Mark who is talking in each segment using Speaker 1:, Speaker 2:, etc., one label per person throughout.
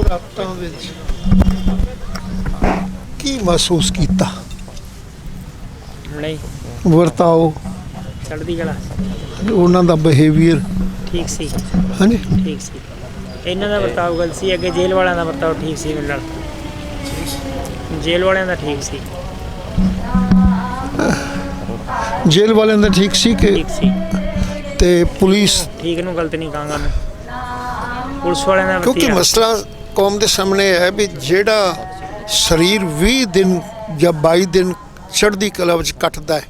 Speaker 1: ਵਿੱਚ ਕੀ ਮਹਿਸੂਸ ਕੀਤਾ?
Speaker 2: ਨਹੀਂ।
Speaker 1: ਵਰਤਾਓ।
Speaker 2: ਚੜ੍ਹਦੀ ਕਲਾ।
Speaker 1: ਉਹਨਾਂ ਦਾ ਬਿਹੇਵੀਅਰ
Speaker 2: ਠੀਕ ਸੀ।
Speaker 1: ਹਾਂਜੀ।
Speaker 2: ਠੀਕ ਸੀ। ਇਹਨਾਂ ਦਾ ਵਰਤਾਓ ਗਲਤ ਸੀ ਅੱਗੇ ਜੇਲ੍ਹ ਵਾਲਿਆਂ ਦਾ ਵਰਤਾਓ ਠੀਕ ਸੀ ਮੇਰੇ ਨਾਲ। ਜੇਲ੍ਹ ਵਾਲਿਆਂ ਦਾ ਠੀਕ ਸੀ।
Speaker 1: ਜੇਲ੍ਹ ਵਾਲਿਆਂ ਦਾ ਠੀਕ ਸੀ ਕਿ
Speaker 2: ਠੀਕ ਸੀ।
Speaker 1: ਤੇ ਪੁਲਿਸ
Speaker 2: ਠੀਕ ਨੂੰ ਗਲਤ ਨਹੀਂ ਕਹਾਂਗਾ ਮੈਂ। ਪੁਲਿਸ ਵਾਲਿਆਂ ਦਾ
Speaker 1: ਕਿਉਂਕਿ ਮਸਲਾ ਕੌਮ ਦੇ ਸਾਹਮਣੇ ਹੈ ਵੀ ਜਿਹੜਾ ਸਰੀਰ 20 ਦਿਨ ਜਾਂ 22 ਦਿਨ ਚੜ੍ਹਦੀ ਕਲਾ ਵਿੱਚ ਕੱਟਦਾ ਹੈ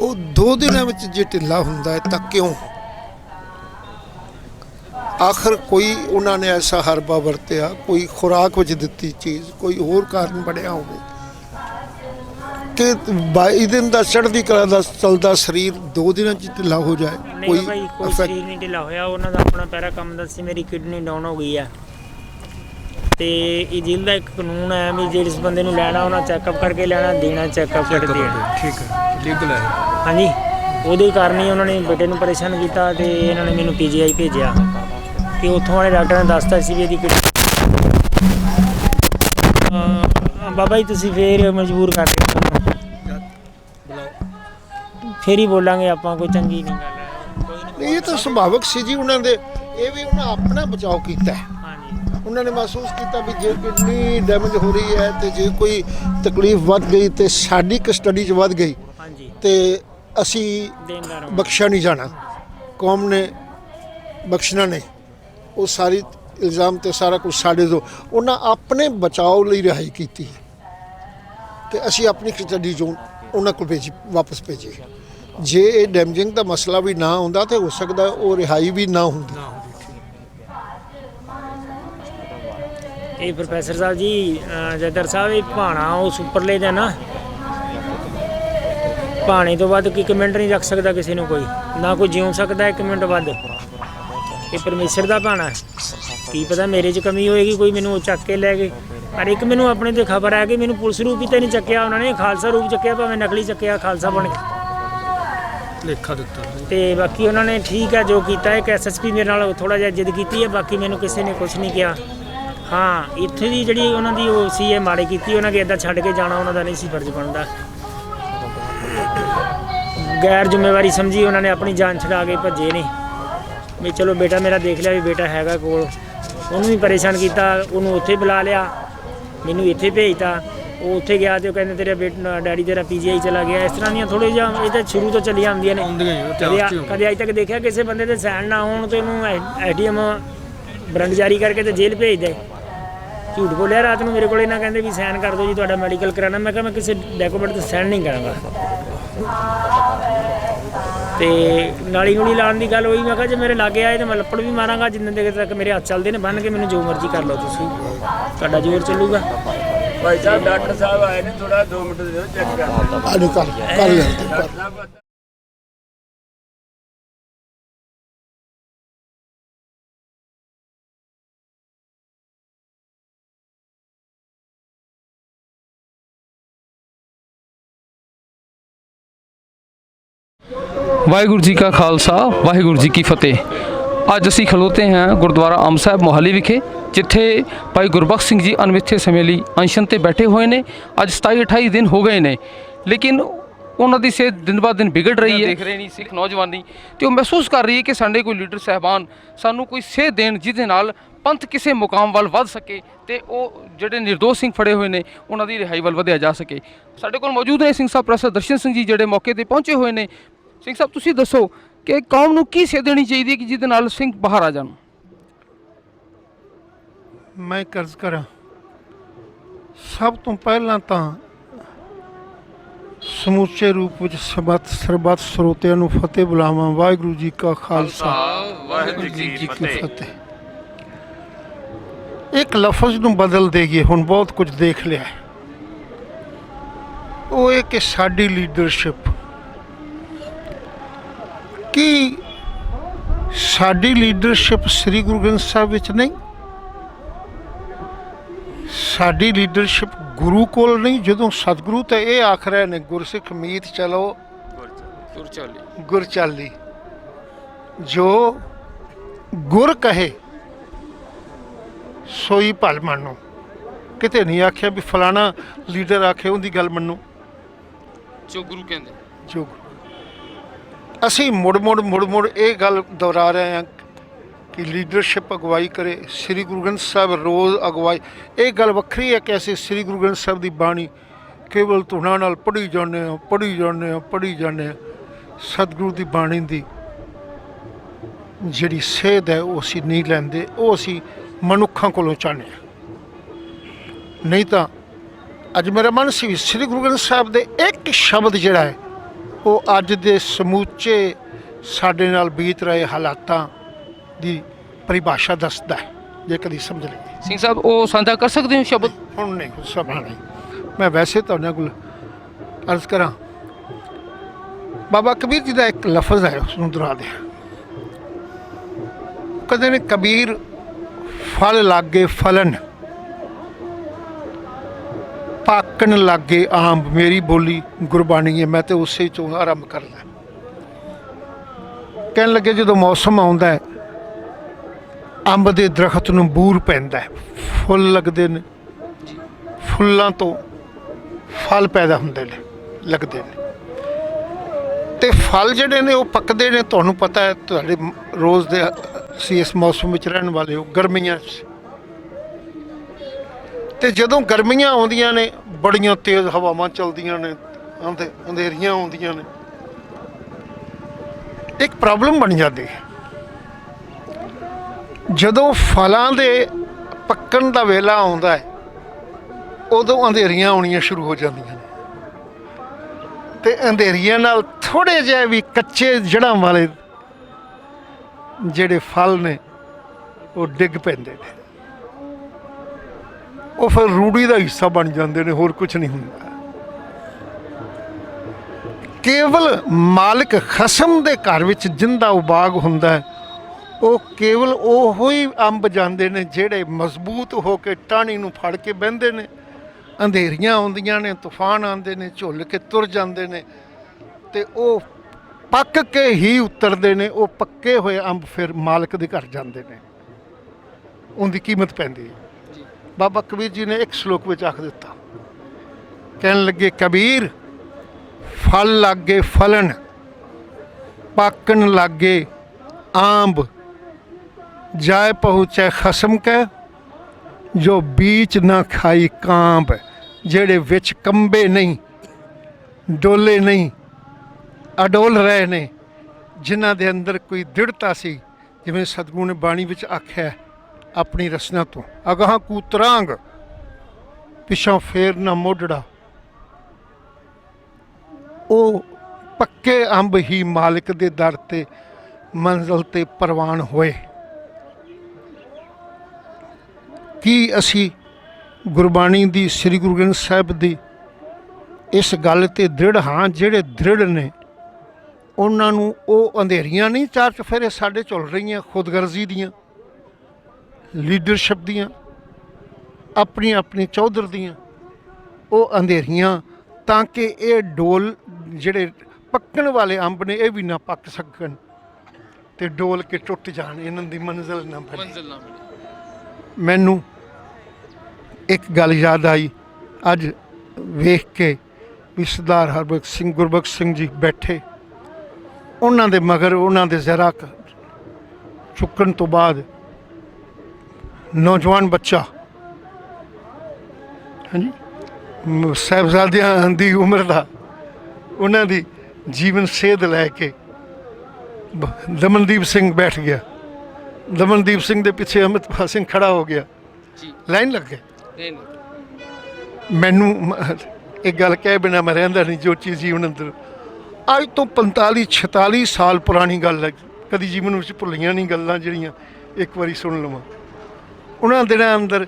Speaker 1: ਉਹ ਦੋ ਦਿਨਾਂ ਵਿੱਚ ਜੇ ਢਿੱਲਾ ਹੁੰਦਾ ਹੈ ਤਾਂ ਕਿਉਂ? ਆਖਰ ਕੋਈ ਉਹਨਾਂ ਨੇ ਐਸਾ ਹਰਬਾ ਵਰਤਿਆ ਕੋਈ ਖੁਰਾਕ ਵਿੱਚ ਦਿੱਤੀ ਚੀਜ਼ ਕੋਈ ਹੋਰ ਕਾਰਨ ਬਣਿਆ ਹੋਵੇ ਕਿ 22 ਦਿਨ ਦਾ ਚੜ੍ਹਦੀ ਕਲਾ ਦਾ ਚਲਦਾ ਸਰੀਰ ਦੋ ਦਿਨਾਂ 'ਚ ਢਿੱਲਾ ਹੋ ਜਾਏ
Speaker 2: ਕੋਈ ਸਰੀਰ ਨਹੀਂ ਢਿੱਲਾ ਹੋਇਆ ਉਹਨਾਂ ਦਾ ਆਪਣਾ ਪੈਰਾ ਕੰਮ ਦਾ ਸੀ ਮੇਰੀ ਕਿਡਨੀ ਡਾਊਨ ਹੋ ਗਈ ਆ। ਤੇ ਇਹ ਜੇਲ੍ਹ ਦਾ ਇੱਕ ਕਾਨੂੰਨ ਹੈ ਵੀ ਜਿਹੜੇ ਇਸ ਬੰਦੇ ਨੂੰ ਲੈਣਾ ਉਹਨਾਂ ਚੈੱਕਅਪ ਕਰਕੇ ਲੈਣਾ ਦੇਣਾ ਚੈੱਕਅਪ ਕਰਕੇ ਦੇਣਾ
Speaker 3: ਠੀਕ ਹੈ। ਲੀਗਲ ਹੈ
Speaker 2: ਹਾਂਜੀ। ਉਹਦੇ ਕਾਰਨ ਹੀ ਉਹਨਾਂ ਨੇ ਬੇਟੇ ਨੂੰ ਪਰੇਸ਼ਾਨ ਕੀਤਾ ਤੇ ਇਹਨਾਂ ਨੇ ਮੈਨੂੰ ਪੀਜੀਆਈ ਭੇਜਿਆ। ਕਿ ਉੱਥੋਂ ਵਾਲੇ ਡਾਕਟਰ ਨੇ ਦੱਸਤਾ ਸੀ ਵੀ ਇਹਦੀ ਬਾਬਾ ਜੀ ਤੁਸੀਂ ਫੇਰ ਮਜਬੂਰ ਕਰ ਰਹੇ ਹੋ। ਫੇਰ ਹੀ ਬੋਲਾਂਗੇ ਆਪਾਂ ਕੋਈ ਚੰਗੀ ਨਹੀਂ ਗੱਲ ਹੈ।
Speaker 1: ਇਹ ਤਾਂ ਸੁਭਾਵਕ ਸੀ ਜੀ ਉਹਨਾਂ ਦੇ। ਇਹ ਵੀ ਉਹਨਾਂ ਆਪਣਾ ਬਚਾਓ ਕੀਤਾ ਹੈ। ਉਹਨਾਂ ਨੇ ਮਹਿਸੂਸ ਕੀਤਾ ਵੀ ਜੇ ਕਿਡਨੀ ਡੈਮੇਜ ਹੋ ਰਹੀ ਹੈ ਤੇ ਜੇ ਕੋਈ ਤਕਲੀਫ ਵੱਧ ਗਈ ਤੇ ਸਾਡੀ ਕਸਟਡੀ 'ਚ ਵੱਧ ਗਈ
Speaker 2: ਹਾਂਜੀ।
Speaker 1: ਤੇ ਅਸੀਂ
Speaker 2: ਹਾਂ।
Speaker 1: ਬਖਸ਼ਿਆ ਨਹੀਂ ਜਾਣਾ। ਕੌਮ ਨੇ ਬਖਸ਼ਣਾ ਨਹੀਂ। ਉਹ ਸਾਰੀ ਇਲਜ਼ਾਮ ਤੇ ਸਾਰਾ ਕੁਝ ਸਾਡੇ ਤੋਂ। ਉਹਨਾਂ ਆਪਣੇ ਬਚਾਓ ਲਈ ਰਿਹਾਈ ਕੀਤੀ ਕਿ ਅਸੀਂ ਆਪਣੀ ਕਸਟਡੀ 'ਚੋਂ ਉਹਨਾਂ ਕੋਲ ਭੇਜੀ ਵਾਪਸ ਭੇਜੀ ਜੇ ਇਹ ਡੈਮੇਜਿੰਗ ਦਾ ਮਸਲਾ ਵੀ ਨਾ ਹੁੰਦਾ ਤੇ ਹੋ ਸਕਦਾ ਉਹ ਰਿਹਾਈ ਵੀ ਨਾ ਹੁੰਦੀ।
Speaker 2: ਇਹ ਪ੍ਰੋਫੈਸਰ ਸਾਹਿਬ ਜੀ ਜਦਰ ਸਾਹਿਬ ਇਹ ਭਾਣਾ ਉਸ ਉੱਪਰਲੇ ਦਾ ਨਾ ਭਾਣੇ ਤੋਂ ਵੱਧ ਇੱਕ ਮਿੰਟ ਨਹੀਂ ਰੱਖ ਸਕਦਾ ਕਿਸੇ ਨੂੰ ਕੋਈ। ਨਾ ਕੋਈ ਜਿਉ ਸਕਦਾ ਇੱਕ ਮਿੰਟ ਵੱਧ। ਇਹ ਪਰਮੇਸ਼ਰ ਦਾ ਭਾਣਾ। ਕੀ ਪਤਾ ਮੇਰੇ 'ਚ ਕਮੀ ਹੋਏਗੀ ਕੋਈ ਮੈਨੂੰ ਉਹ ਚੱਕ ਕੇ ਲੈ ਗਏ ਪਰ ਇੱਕ ਮੈਨੂੰ ਆਪਣੇ ਤੇ ਖਬਰ ਹੈ ਕਿ ਮੈਨੂੰ ਪੁਲਿਸ ਰੂਪ ਹੀ ਤੇ ਨਹੀਂ ਚੱਕਿਆ ਉਹਨਾਂ ਨੇ ਖਾਲਸਾ ਰੂਪ ਚੱਕਿਆ ਭਾਵੇਂ ਨਕਲੀ ਚੱਕਿਆ ਖਾਲਸਾ ਬਣ ਕੇ।
Speaker 3: ਲੇਖਾ ਦਿੱਤਾ।
Speaker 2: ਤੇ ਬਾਕੀ ਉਹਨਾਂ ਨੇ ਠੀਕ ਹੈ ਜੋ ਕੀਤਾ ਇੱਕ ਐਸਐਸਪੀ ਮੇਰੇ ਨਾਲ ਥੋੜਾ ਜਿਹਾ ਜਿੱਦ ਕੀਤੀ ਹੈ ਬਾਕੀ ਮੈਨੂੰ ਕਿਸੇ ਨੇ ਕੁਝ ਨਹੀਂ ਕਿਹਾ। ਹਾਂ ਇੱਥੇ ਦੀ ਜਿਹੜੀ ਉਹਨਾਂ ਦੀ ਉਹ ਸੀ ਇਹ ਮਾੜੇ ਕੀਤੀ ਉਹਨਾਂ ਕੇ ਇਦਾਂ ਛੱਡ ਕੇ ਜਾਣਾ ਉਹਨਾਂ ਦਾ ਨਹੀਂ ਸੀ ਫਰਜ਼ ਬਣਦਾ। ਗੈਰ ਜ਼ਿੰਮੇਵਾਰੀ ਸਮਝੀ ਉਹਨਾਂ ਨੇ ਆਪਣੀ ਜਾਨ ਛਡਾ ਕੇ ਭੱਜੇ ਨੇ। ਵੀ ਚਲੋ ਬੇਟਾ ਮੇਰਾ ਦੇਖ ਲਿਆ ਵੀ ਬੇਟਾ ਹੈਗਾ ਕੋਲ। ਉਹਨੂੰ ਵੀ ਪਰੇਸ਼ਾਨ ਕੀਤਾ ਉਹਨੂੰ ਉੱਥੇ ਬੁਲਾ ਲਿਆ ਮੈਨੂੰ ਇੱਥੇ ਭੇਜਤਾ। ਉਹ ਉੱਥੇ ਗਿਆ ਤੇ ਉਹ ਕਹਿੰਦੇ ਤੇਰਾ ਬੇਟਾ ਡੈਡੀ ਤੇਰਾ ਪੀਜੀਆਈ ਚਲਾ ਗਿਆ। ਇਸ ਤਰ੍ਹਾਂ ਦੀਆਂ ਥੋੜੇ ਜਿਹਾ ਇਹ ਤਾਂ ਸ਼ੁਰੂ ਤੋਂ ਚੱਲੀਆਂ ਆਉਂਦੀਆਂ ਨੇ। ਕਦੇ ਅਜ ਤੱਕ ਦੇਖਿਆ ਕਿਸੇ ਬੰਦੇ ਦੇ ਸਾਈਨ ਨਾ ਹੋਣ ਤੇ ਉਹਨੂੰ ਐਟੀਐਮ ਬਰੰਡ ਜਾਰੀ ਕਰਕੇ ਤੇ ਜੇਲ੍ਹ ਭੇਜ ਦੇ। ਝੂਠ ਬੋਲਿਆ ਰਾਤ ਨੂੰ ਮੇਰੇ ਕੋਲ ਇਹਨਾਂ ਕਹਿੰਦੇ ਵੀ ਸਾਈਨ ਕਰ ਦਿਓ ਜੀ ਤੁਹਾਡਾ ਮੈਡੀਕਲ ਕਰਾਣਾ ਮੈਂ ਕਿਹਾ ਮੈਂ ਕਿਸੇ ਡਾਕੂਮੈਂਟ ਤੇ ਸਾਈਨ ਨਹੀਂ ਕਰਾਂਗਾ। ਤੇ ਨਾਲੀ ਨੂਲੀ ਲਾਉਣ ਦੀ ਗੱਲ ਹੋਈ ਮੈਂ ਕਿਹਾ ਜੇ ਮੇਰੇ ਲਾਗੇ ਆਏ ਤਾਂ ਮੈਂ ਲੱਪੜ ਵੀ ਮਾਰਾਂਗਾ ਜਿੰਨੇ ਦੇਰ ਤੱਕ ਮੇਰੇ ਹੱਥ ਚੱਲਦੇ ਨੇ ਬੰਨ ਕੇ ਮੈਨੂੰ ਜੋ ਮਰਜ਼ੀ ਕਰ ਲਓ ਤੁਸੀਂ। ਤੁਹਾਡਾ ਜ਼ੋਰ ਚੱਲੂਗਾ।
Speaker 4: ਭਾਈ ਸਾਹਿਬ ਡਾਕਟਰ ਸਾਹਿਬ ਆਏ ਨੇ ਥੋੜਾ 2 ਮਿੰਟ ਦੇ ਦਿਓ ਚੈੱਕ ਕਰ
Speaker 1: ਕਰ ਲੈਂਦੇ ਕਰ
Speaker 5: ਵਾਹਿਗੁਰੂ ਜੀ ਕਾ ਖਾਲਸਾ, ਵਾਹਿਗੁਰੂ ਜੀ ਕੀ ਫਤਿਹ। ਅੱਜ ਅਸੀਂ ਖਲੋਤੇ ਹਾਂ ਗੁਰਦੁਆਰਾ ਅੰਬ ਸਾਹਿਬ ਮੋਹਾਲੀ ਵਿਖੇ, ਜਿੱਥੇ ਭਾਈ ਗੁਰਬਖਸ਼ ਸਿੰਘ ਜੀ ਅਣਮਿੱਥੇ ਸਮੇਂ ਲਈ ਅਨਸ਼ਨ ਤੇ ਬੈਠੇ ਹੋਏ ਨੇ। ਅੱਜ 27 28 ਦਿਨ ਹੋ ਗਏ ਨੇ, ਲੇਕਿਨ ਉਹਨਾਂ ਦੀ ਸਿਹਤ ਦਿਨ ਬਾਅਦ ਦਿਨ ਵਿਗੜ ਰਹੀ ਹੈ। ਦੇਖ ਰਹੇ ਨਹੀਂ ਸਿੱਖ ਨੌਜਵਾਨੀ, ਤੇ ਉਹ ਮਹਿਸੂਸ ਕਰ ਰਹੀ ਹੈ ਕਿ ਸਾਡੇ ਕੋਈ ਲੀਡਰ ਸਹਿਬਾਨ ਸਾਨੂੰ ਕੋਈ ਸੇਧ ਦੇਣ ਜਿਹਦੇ ਨਾਲ ਪੰਥ ਕਿਸੇ ਮੁਕਾਮ ਵੱਲ ਵੱਧ ਸਕੇ ਤੇ ਉਹ ਜਿਹੜੇ ਨਿਰਦੋਸ਼ ਸਿੰਘ ਫੜੇ ਹੋਏ ਨੇ, ਉਹਨਾਂ ਦੀ ਰਿਹਾਈ ਵੱਲ ਵਧਿਆ ਜਾ ਸਕੇ। ਸਾਡੇ ਕੋਲ ਮੌਜੂਦ ਨੇ ਸਿੰਘ ਸਾਹਿਬ ਪ੍ਰੋਫੈਸਰ ਦਰਸ਼ਨ ਸਿੰਘ ਜੀ ਜਿਹੜੇ ਮੌਕੇ ਤੇ ਪਹੁੰਚੇ ਹੋਏ ਨੇ। ਸਿੰਘ ਸਾਹਿਬ ਤੁਸੀਂ ਦੱਸੋ ਕਿ ਕੌਮ ਨੂੰ ਕੀ ਸੇਧ ਦੇਣੀ ਚਾਹੀਦੀ ਹੈ ਕਿ ਜਿਹਦੇ ਨਾਲ ਸਿੰਘ ਬਾਹਰ ਆ ਜਾਣ?
Speaker 1: ਮੈਂ ਕਰਜ਼ ਕਰਾਂ ਸਭ ਤੋਂ ਪਹਿਲਾਂ ਤਾਂ ਸਮੁੱਚੇ ਰੂਪ ਵਿੱਚ ਸਬਤ ਸਰਬੱਤ ਸਰੋਤਿਆਂ ਨੂੰ ਫਤਿਹ ਬੁਲਾਵਾਂ। ਵਾਹਿਗੁਰੂ ਜੀ ਕਾ ਖਾਲਸਾ।
Speaker 4: ਵਾਹਿਗੁਰੂ
Speaker 1: ਜੀ ਕੀ ਫਤਿਹ। ਇੱਕ ਲਫ਼ਜ਼ ਨੂੰ ਬਦਲ ਦੇਈਏ ਹੁਣ ਬਹੁਤ ਕੁਝ ਦੇਖ ਲਿਆ। ਉਹ ਇਹ ਕਿ ਸਾਡੀ ਲੀਡਰਸ਼ਿਪ ਕੀ ਸਾਡੀ ਲੀਡਰਸ਼ਿਪ ਸ੍ਰੀ ਗੁਰੂ ਗ੍ਰੰਥ ਸਾਹਿਬ ਵਿੱਚ ਨਹੀਂ? ਸਾਡੀ ਲੀਡਰਸ਼ਿਪ ਗੁਰੂ ਕੋਲ ਨਹੀਂ ਜਦੋਂ ਸਤਿਗੁਰੂ ਤਾਂ ਇਹ ਆਖ ਰਹੇ ਨੇ ਗੁਰਸਿੱਖ ਮੀਤ ਚਲੋ। ਗੁਰ ਚਾਲੀ ਜੋ ਗੁਰ ਕਹੇ ਸੋਈ ਭਲ ਮੰਨੋ। ਕਿਤੇ ਨਹੀਂ ਆਖਿਆ ਵੀ ਫਲਾਣਾ ਲੀਡਰ ਆਖੇ ਉਹਦੀ ਗੱਲ ਮੰਨੋ।
Speaker 5: ਜੋ ਗੁਰੂ ਕਹਿੰਦੇ।
Speaker 1: ਜੋ ਅਸੀਂ ਮੁੜ ਮੁੜ ਮੁੜ ਮੁੜ ਇਹ ਗੱਲ ਦੁਹਰਾ ਰਹੇ ਹਾਂ ਕਿ ਲੀਡਰਸ਼ਿਪ ਅਗਵਾਈ ਕਰੇ, ਸ੍ਰੀ ਗੁਰੂ ਗ੍ਰੰਥ ਸਾਹਿਬ ਰੋਜ਼ ਅਗਵਾਈ। ਇਹ ਗੱਲ ਵੱਖਰੀ ਹੈ ਕਿ ਅਸੀਂ ਸ੍ਰੀ ਗੁਰੂ ਗ੍ਰੰਥ ਸਾਹਿਬ ਦੀ ਬਾਣੀ ਕੇਵਲ ਧੁਨਾਂ ਨਾਲ ਪੜ੍ਹੀ ਜਾਂਦੇ ਹਾਂ, ਪੜ੍ਹੀ ਜਾਂਦੇ ਹਾਂ, ਪੜ੍ਹੀ ਜਾਂਦੇ ਹਾਂ, ਸਤਿਗੁਰੂ ਦੀ ਬਾਣੀ ਦੀ ਜਿਹੜੀ ਸੇਧ ਹੈ ਉਹ ਅਸੀਂ ਨਹੀਂ ਲੈਂਦੇ, ਉਹ ਅਸੀਂ ਮਨੁੱਖਾਂ ਕੋਲੋਂ ਚਾਹੁੰਦੇ ਹਾਂ। ਨਹੀਂ ਤਾਂ ਅੱਜ ਮੇਰਾ ਮਨ ਸੀ ਵੀ ਸ੍ਰੀ ਗੁਰੂ ਗ੍ਰੰਥ ਸਾਹਿਬ ਦੇ ਇੱਕ ਸ਼ਬਦ ਜਿਹੜਾ ਹੈ ਉਹ ਅੱਜ ਦੇ ਸਮੂਚੇ ਸਾਡੇ ਨਾਲ ਬੀਤ ਰਹੇ ਹਾਲਾਤਾਂ ਦੀ ਪਰਿਭਾਸ਼ਾ ਦੱਸਦਾ ਹੈ ਜੇ ਕਦੀ ਸਮਝ ਲਈਏ।
Speaker 5: ਸਿੰਘ ਸਾਹਿਬ ਉਹ ਸਾਂਝਾ ਕਰ ਸਕਦੇ ਹੋ ਸ਼ਬਦ?
Speaker 1: ਹੁਣ ਨਹੀਂ ਸਭਾ ਨਹੀਂ। ਮੈਂ ਵੈਸੇ ਤਾਂ ਉਹਨਾਂ ਕੋਲ ਅਰਜ਼ ਕਰਾਂ ਬਾਬਾ ਕਬੀਰ ਜੀ ਦਾ ਇੱਕ ਲਫ਼ਜ਼ ਹੈ ਉਸ ਨੂੰ ਦੁਹਰਾ ਦੇ ਕਦੇ ਨੇ ਕਬੀਰ ਫਲ ਲਾਗੇ ਫਲਨ ਪਾਕਣ ਲਾਗੇ ਆਂਬ ਮੇਰੀ ਬੋਲੀ ਗੁਰਬਾਣੀ ਹੈ, ਮੈਂ ਤੇ ਉਸੇ ਚੋਂ ਆਰੰਭ ਕਰਦਾ ਕਹਿਣ ਲੱਗੇ ਜਦੋਂ ਮੌਸਮ ਆਉਂਦਾ ਹੈ, ਅੰਬ ਦੇ ਦਰਖਤ ਨੂੰ ਬੂਰ ਪੈਂਦਾ ਹੈ, ਫੁੱਲ ਲੱਗਦੇ ਨੇ। ਫੁੱਲਾਂ ਤੋਂ ਫਲ ਪੈਦਾ ਹੁੰਦੇ ਨੇ, ਲੱਗਦੇ ਨੇ। ਤੇ ਫਲ ਜਿਹੜੇ ਨੇ, ਉਹ ਪੱਕਦੇ ਨੇ। ਤੁਹਾਨੂੰ ਪਤਾ ਹੈ, ਤੁਹਾਡੇ ਰੋਜ਼ ਦੇ, ਅਸੀਂ ਇਸ ਮੌਸਮ ਵਿੱਚ ਰਹਿਣ ਵਾਲੇ ਹੋ, ਗਰਮੀਆਂ 'ਚ। ਤੇ ਜਦੋਂ ਗਰਮੀਆਂ ਆਉਂਦੀਆਂ ਨੇ, ਬੜੀਆਂ ਤੇਜ਼ ਹਵਾਵਾਂ ਚੱਲਦੀਆਂ ਨੇ, ਅੰਧੇ ਅੰਧੇਰੀਆਂ ਆਉਂਦੀਆਂ ਨੇ। ਇੱਕ ਪ੍ਰੋਬਲਮ ਬਣ ਜਾਂਦੀ ਹੈ। ਜਦੋਂ ਫਲਾਂ ਦੇ ਪੱਕਣ ਦਾ ਵੇਲਾ ਆਉਂਦਾ ਹੈ, ਉਦੋਂ ਅੰਧੇਰੀਆਂ ਆਉਣੀਆਂ ਸ਼ੁਰੂ ਹੋ ਜਾਂਦੀਆਂ ਨੇ। ਤੇ ਅੰਧੇਰੀਆਂ ਨਾਲ ਥੋੜੇ ਜਿਹੇ ਵੀ ਕੱਚੇ ਜੜਾਂ ਵਾਲੇ ਜਿਹੜੇ ਫਲ ਨੇ, ਉਹ ਡਿੱਗ ਪੈਂਦੇ ਨੇ। ਉਹ ਫਿਰ ਰੂੜੀ ਦਾ ਹਿੱਸਾ ਬਣ ਜਾਂਦੇ ਨੇ, ਹੋਰ ਕੁਝ ਨਹੀਂ ਹੁੰਦਾ। ਕੇਵਲ ਮਾਲਕ ਖਸਮ ਦੇ ਘਰ ਵਿੱਚ ਜਿੰਦਾ ਉਬਾਗ ਹੁੰਦਾ ਹੈ, ਉਹ ਕੇਵਲ ਉਹੋ ਹੀ ਅੰਬ ਜਾਂਦੇ ਨੇ ਜਿਹੜੇ ਮਜ਼ਬੂਤ ਹੋ ਕੇ ਟਾਹਣੀ ਨੂੰ ਫੜ ਕੇ ਬਹਿੰਦੇ ਨੇ। ਅੰਧੇਰੀਆਂ ਆਉਂਦੀਆਂ ਨੇ, ਤੂਫਾਨ ਆਉਂਦੇ ਨੇ, ਝੁੱਲ ਕੇ ਤੁਰ ਜਾਂਦੇ ਨੇ ਤੇ ਉਹ ਪੱਕ ਕੇ ਹੀ ਉਤਰਦੇ ਨੇ, ਉਹ ਪੱਕੇ ਹੋਏ ਅੰਬ ਫਿਰ ਮਾਲਕ ਦੇ ਘਰ ਜਾਂਦੇ ਨੇ। ਉਹਦੀ ਕੀਮਤ ਪੈਂਦੀ ਹੈ। ਬਾਬਾ ਕਬੀਰ ਜੀ ਨੇ ਇੱਕ ਸ਼ਲੋਕ ਵਿੱਚ ਆਖ ਦਿੱਤਾ। ਕਹਿਣ ਲੱਗੇ, ਕਬੀਰ, ਫਲ ਲਾਗੇ ਫਲਣ, ਪਾਕਣ ਲਾਗੇ ਆਂਬ। ਜਾਏ ਪਹੁੰਚੇ ਖਸਮ ਕੈ, ਜੋ ਬੀਚ ਨਾ ਖਾਈ ਕਾਂਬ। ਜਿਹੜੇ ਵਿੱਚ ਕੰਬੇ ਨਹੀਂ, ਡੋਲੇ ਨਹੀਂ, ਅਡੋਲ ਰਹੇ ਨੇ। ਜਿਨ੍ਹਾਂ ਦੇ ਅੰਦਰ ਕੋਈ ਦ੍ਰਿੜਤਾ ਸੀ, ਜਿਵੇਂ ਸਤਿਗੁਰੂ ਨੇ ਬਾਣੀ ਵਿੱਚ ਆਖਿਆ ਆਪਣੀ ਰਸਨਾ ਤੋਂ। ਅਗਾਹ ਕੂਤਰਾਂਗ, ਪਿਛੋਂ ਫੇਰ ਨਾ ਮੋਢੜਾ। ਉਹ ਪੱਕੇ ਅੰਬ ਹੀ ਮਾਲਕ ਦੇ ਦਰ ਤੇ ਮੰਜ਼ਲ ਤੇ ਪ੍ਰਵਾਨ ਹੋਏ। ਕੀ ਅਸੀਂ ਗੁਰਬਾਣੀ ਦੀ ਸ੍ਰੀ ਗੁਰੂ ਗ੍ਰੰਥ ਸਾਹਿਬ ਦੀ ਇਸ ਗੱਲ ਤੇ ਦ੍ਰਿੜ ਹਾਂ ਜਿਹੜੇ ਦ੍ਰਿੜ ਨੇ? ਉਹਨਾਂ ਨੂੰ ਉਹ ਅੰਧੇਰੀਆਂ ਨਹੀਂ ਚਾਰ ਚਫੇਰੇ ਸਾਡੇ ਝੁੱਲ ਰਹੀਆਂ ਖੁਦਗਰਜ਼ੀ ਦੀਆਂ। ਲੀਡਰਸ਼ਿਪ ਦੀਆਂ ਆਪਣੀ ਆਪਣੀ ਚੌਧਰ ਦੀਆਂ ਉਹ ਅੰਧੇਰੀਆਂ ਤਾਂ ਕਿ ਇਹ ਡੋਲ ਜਿਹੜੇ ਪੱਕਣ ਵਾਲੇ ਅੰਬ ਨੇ ਇਹ ਵੀ ਨਾ ਪੱਕ ਸਕਣ ਤੇ ਡੋਲ ਕੇ ਟੁੱਟ ਜਾਣ ਇਹਨਾਂ ਦੀ ਮੰਜ਼ਿਲ ਨਾ ਬਣੇ।
Speaker 5: ਮੰਜ਼ਿਲ ਨਾ ਮਿਲੇ
Speaker 1: ਮੈਨੂੰ ਇੱਕ ਗੱਲ ਯਾਦ ਆਈ ਅੱਜ ਵੇਖ ਕੇ ਵੀ ਸਰਦਾਰ ਹਰਬਖਸ਼ ਸਿੰਘ ਗੁਰਬਖਸ਼ ਸਿੰਘ ਜੀ ਬੈਠੇ। ਉਹਨਾਂ ਦੇ ਮਗਰ ਉਹਨਾਂ ਦੇ ਜ਼ਰਾ ਕੁ ਚੁੱਕਣ ਤੋਂ ਬਾਅਦ ਨੌਜਵਾਨ ਬੱਚਾ। ਹਾਂਜੀ। ਸਾਹਿਬਜ਼ਾਦਿਆਂ ਦੀ ਉਮਰ ਦਾ ਉਹਨਾਂ ਦੀ ਜੀਵਨ ਸੇਧ ਲੈ ਕੇ ਦਮਨਦੀਪ ਸਿੰਘ ਬੈਠ ਗਿਆ। ਦਮਨਦੀਪ ਸਿੰਘ ਦੇ ਪਿੱਛੇ ਅਮਿਤਪਾਲ ਸਿੰਘ ਖੜਾ ਹੋ ਗਿਆ।
Speaker 5: ਜੀ।
Speaker 1: ਲਾਈਨ ਲੱਗ ਗਈ? ਮੈਨੂੰ ਇੱਕ ਗੱਲ ਕਹਿ ਬਿਨਾ ਮੈਂ ਰਹਿੰਦਾ ਨਹੀਂ ਜੋ ਚੀਜ਼ ਜੀਵਨ ਅੰਦਰ। ਅੱਜ ਤੋਂ 45 46 ਸਾਲ ਪੁਰਾਣੀ ਗੱਲ ਹੈ। ਕਦੀ ਜੀਵਨ ਵਿੱਚ ਭੁੱਲੀਆਂ ਨਹੀਂ ਗੱਲਾਂ ਜਿਹੜੀਆਂ ਇੱਕ ਵਾਰੀ ਸੁਣ ਲਵਾਂ। ਉਹਨਾਂ ਦਿਨਾਂ ਅੰਦਰ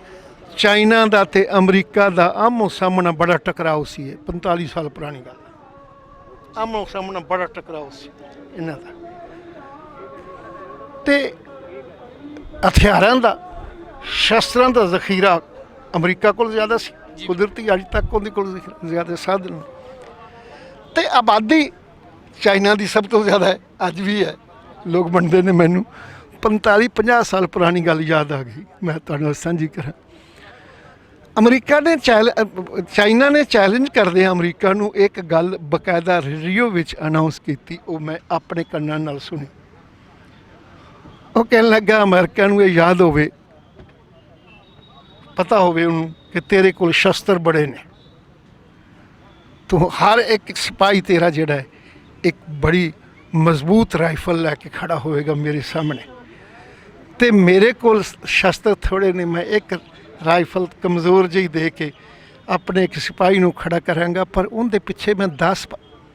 Speaker 1: ਚਾਈਨਾ ਦਾ ਤੇ ਅਮਰੀਕਾ ਦਾ ਆਮੋ ਸਾਹਮਣਾ ਬੜਾ ਟਕਰਾਓ ਸੀ ਇਹ 45 ਸਾਲ ਪੁਰਾਣੀ ਗੱਲ। ਆਮੋ ਸਾਹਮਣਾ ਬੜਾ ਟਕਰਾਓ ਸੀ ਇਹਨਾਂ ਦਾ। ਤੇ ਹਥਿਆਰਾਂ ਦਾ ਸ਼ਸਤਰਾਂ ਦਾ ਜ਼ਖੀਰਾ ਅਮਰੀਕਾ ਕੋਲ ਜ਼ਿਆਦਾ ਸੀ ਕੁਦਰਤੀ ਅੱਜ ਤੱਕ ਉਹਦੇ ਕੋਲ ਜ਼ਿਆਦਾ ਸਾਧਨ ਤੇ ਆਬਾਦੀ ਚਾਈਨਾ ਦੀ ਸਭ ਤੋਂ ਜ਼ਿਆਦਾ ਹੈ ਅੱਜ ਵੀ ਹੈ। ਲੋਕ ਮੰਨਦੇ ਨੇ ਮੈਨੂੰ। 45 50 ਸਾਲ ਪੁਰਾਣੀ ਗੱਲ ਯਾਦ ਆ ਗਈ, ਮੈਂ ਤੁਹਾਨੂੰ ਸਾਂਝੀ ਕਰਾਂ ਅਮਰੀਕਾ ਨੇ ਚੈਲ ਚਾਈਨਾ ਨੇ ਚੈਲੰਜ ਕਰਦੇ ਆ ਅਮਰੀਕਾ ਨੂੰ ਇੱਕ ਗੱਲ ਬਕਾਇਦਾ ਰੇਡੀਓ ਵਿੱਚ ਅਨਾਉਂਸ ਕੀਤੀ, ਉਹ ਮੈਂ ਆਪਣੇ ਕੰਨਾਂ ਨਾਲ ਸੁਣੀ। ਉਹ ਕਹਿਣ ਲੱਗਾ, ਅਮਰੀਕਾ ਨੂੰ ਇਹ ਯਾਦ ਹੋਵੇ, ਪਤਾ ਹੋਵੇ ਉਹਨੂੰ ਕਿ ਤੇਰੇ ਕੋਲ ਸ਼ਸਤਰ ਬੜੇ ਨੇ। ਤੂੰ ਹਰ ਇੱਕ ਸਿਪਾਹੀ ਤੇਰਾ ਜਿਹੜਾ ਹੈ, ਇੱਕ ਬੜੀ ਮਜ਼ਬੂਤ ਰਾਈਫਲ ਲੈ ਕੇ ਖੜਾ ਹੋਵੇਗਾ ਮੇਰੇ ਸਾਹਮਣੇ। ਤੇ ਮੇਰੇ ਕੋਲ ਸ਼ਸਤਰ ਥੋੜੇ ਨੇ ਮੈਂ ਇੱਕ ਰਾਈਫਲ ਕਮਜ਼ੋਰ ਜਿਹੀ ਦੇ ਕੇ ਆਪਣੇ ਇੱਕ ਸਿਪਾਹੀ ਨੂੰ ਖੜਾ ਕਰਾਂਗਾ ਪਰ ਉਹਦੇ ਪਿੱਛੇ ਮੈਂ 10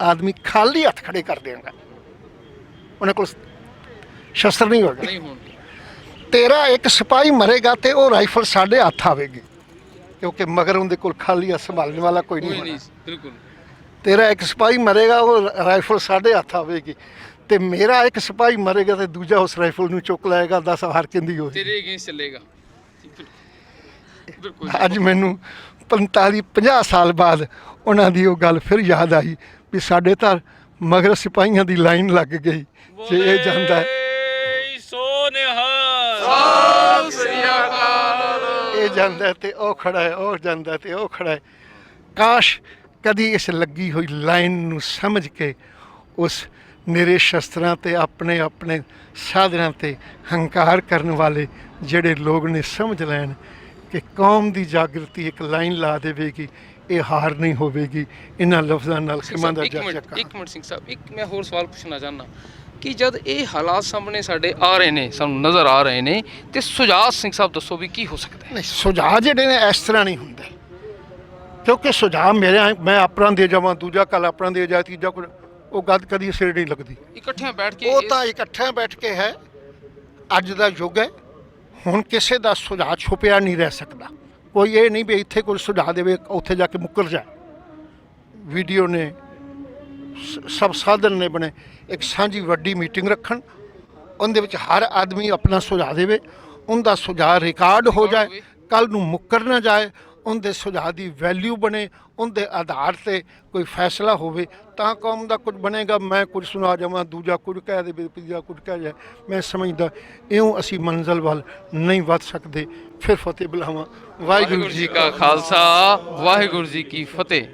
Speaker 1: ਆਦਮੀ ਖਾਲੀ ਹੱਥ ਖੜੇ ਕਰ ਦਿਆਂਗਾ। ਉਹਨਾਂ ਕੋਲ ਸ਼ਸਤਰ ਨਹੀਂ
Speaker 5: ਹੋਣਗੇ।
Speaker 1: ਤੇਰਾ ਇੱਕ ਸਿਪਾਹੀ ਮਰੇਗਾ ਤੇ ਉਹ ਰਾਈਫਲ ਸਾਡੇ ਹੱਥ ਆਵੇਗੀ ਕਿਉਂਕਿ ਮਗਰ ਉਹਦੇ ਕੋਲ ਖਾਲੀ ਹੱਥ ਸੰਭਾਲਣ ਵਾਲਾ ਕੋਈ ਨਹੀਂ
Speaker 5: ਕੋਈ
Speaker 1: ਹੋਣਾ।
Speaker 5: ਨਹੀਂ ਬਿਲਕੁਲ।
Speaker 1: ਤੇਰਾ ਇੱਕ ਸਿਪਾਹੀ ਮਰੇਗਾ ਉਹ ਰਾਈਫਲ ਸਾਡੇ ਹੱਥ ਆਵੇਗੀ। ਤੇ ਮੇਰਾ ਇੱਕ ਸਿਪਾਹੀ ਮਰੇਗਾ ਤੇ ਦੂਜਾ ਉਸ ਰਾਈਫਲ ਨੂੰ ਚੁੱਕ ਲਏਗਾ ਦੱਸ ਹਾਰ ਕਿੰਦੀ ਹੋਈ
Speaker 5: ਤੇਰੇ ਅਗੇਂਸਟ ਚੱਲੇਗਾ। ਬਿਲਕੁਲ।
Speaker 1: ਅੱਜ ਮੈਨੂੰ 45 50 ਸਾਲ ਬਾਅਦ ਉਹਨਾਂ ਦੀ ਉਹ ਗੱਲ ਫਿਰ ਯਾਦ ਆਈ ਵੀ ਸਾਡੇ ਤਾਂ ਮਗਰ ਸਿਪਾਹੀਆਂ ਦੀ ਲਾਈਨ ਲੱਗ ਗਈ ਜੇ ਇਹ ਜਾਂਦਾ ਹੈ। ਇਹ ਜਾਂਦਾ ਹੈ ਤੇ ਉਹ ਖੜਾ ਹੈ ਉਹ ਜਾਂਦਾ ਹੈ ਤੇ ਉਹ ਖੜਾ ਹੈ। ਕਾਸ਼ ਕਦੀ ਇਸ ਲੱਗੀ ਹੋਈ ਲਾਈਨ ਨੂੰ ਸਮਝ ਕੇ ਉਸ ਨਿਰੇ ਸ਼ਸਤਰਾਂ ਤੇ ਆਪਣੇ ਆਪਣੇ ਸਾਧਨਾਂ ਤੇ ਹੰਕਾਰ ਕਰਨ ਵਾਲੇ ਜਿਹੜੇ ਲੋਕ ਨੇ ਸਮਝ ਲੈਣ ਕਿ ਕੌਮ ਦੀ ਜਾਗਰਤੀ ਇੱਕ ਲਾਈਨ ਲਾ ਦੇਵੇਗੀ ਇਹ ਹਾਰ ਨਹੀਂ ਹੋਵੇਗੀ। ਇਹਨਾਂ ਲਫ਼ਜ਼ਾਂ ਨਾਲ ਕਿਮਾਂ ਦਾ
Speaker 5: ਇੱਕ
Speaker 1: ਜਾ
Speaker 5: ਮਿੰਟ
Speaker 1: ਚੱਕਾ
Speaker 5: ਇੱਕ ਮਿੰਟ ਸਿੰਘ ਸਾਹਿਬ ਇੱਕ ਮੈਂ ਹੋਰ ਸਵਾਲ ਪੁੱਛਣਾ ਚਾਹੁੰਦਾ ਕਿ ਜਦ ਇਹ ਹਾਲਾਤ ਸਾਹਮਣੇ ਸਾਡੇ ਆ ਰਹੇ ਨੇ ਸਾਨੂੰ ਨਜ਼ਰ ਆ ਰਹੇ ਨੇ ਤੇ ਸੁਜਾਤ ਸਿੰਘ ਸਾਹਿਬ ਦੱਸੋ ਵੀ ਕੀ ਹੋ ਸਕਦਾ ਹੈ?
Speaker 1: ਨਹੀਂ ਸੁਝਾਅ ਜਿਹੜੇ ਨੇ ਇਸ ਤਰ੍ਹਾਂ ਨਹੀਂ ਹੁੰਦੇ। ਕਿਉਂਕਿ ਸੁਝਾਅ ਮੇਰੇ ਮੈਂ ਆਪਣਾ ਦੇ ਜਾਵਾਂ ਦੂਜਾ ਕੱਲ ਆਪਣਾ ਦੇ ਜਾ ਤੀਜਾ ਕੋਈ ਉਹ ਗੱਲ ਕਦੀ ਸਿਰ ਨਹੀਂ ਲੱਗਦੀ।
Speaker 5: ਇਕੱਠਿਆਂ ਬੈਠ ਕੇ
Speaker 1: ਉਹ ਤਾਂ ਇਕੱਠਿਆਂ ਬੈਠ ਕੇ ਹੈ। ਅੱਜ ਦਾ ਯੁੱਗ ਹੈ। ਹੁਣ ਕਿਸੇ ਦਾ ਸੁਝਾਅ ਛੁਪਿਆ ਨਹੀਂ ਰਹਿ ਸਕਦਾ। ਕੋਈ ਇਹ ਨਹੀਂ ਵੀ ਇੱਥੇ ਕੋਈ ਸੁਝਾਅ ਦੇਵੇ ਉੱਥੇ ਜਾ ਕੇ ਮੁੱਕਰ ਜਾਏ। ਵੀਡੀਓ ਨੇ ਸਭ ਸਾਧਨ ਨੇ ਬਣੇ। ਇੱਕ ਸਾਂਝੀ ਵੱਡੀ ਮੀਟਿੰਗ ਰੱਖਣ। ਉਹਦੇ ਵਿੱਚ ਹਰ ਆਦਮੀ ਆਪਣਾ ਸੁਝਾਅ ਦੇਵੇ। ਉਹਦਾ ਸੁਝਾਅ ਰਿਕਾਰਡ ਹੋ ਜਾਏ। ਕੱਲ ਨੂੰ ਮੁੱਕਰ ਨਾ ਜਾਏ। ਉਹਦੇ ਸੁਝਾਅ ਦੀ ਵੈਲਿਊ ਬਣੇ ਉਹਦੇ ਆਧਾਰ ਤੇ ਕੋਈ ਫੈਸਲਾ ਹੋਵੇ ਤਾਂ ਕੌਮ ਦਾ ਕੁਝ ਬਣੇਗਾ। ਮੈਂ ਕੁਝ ਸੁਣਾ ਜਾਵਾਂ ਦੂਜਾ ਕੁਝ ਕਹਿ ਦੇਵੇ ਤੀਜਾ ਕੁਝ ਕਹਿ ਜਾਏ। ਮੈਂ ਸਮਝਦਾ ਇਉਂ ਅਸੀਂ ਮੰਜ਼ਲ ਵੱਲ ਨਹੀਂ ਵੱਧ ਸਕਦੇ। ਫਿਰ ਫਤਿਹ ਬੁਲਾਵਾਂ। ਵਾਹਿਗੁਰੂ ਜੀ ਕਾ
Speaker 5: ਖਾਲਸਾ। ਵਾਹਿਗੁਰੂ ਜੀ ਕੀ ਫਤਿਹ।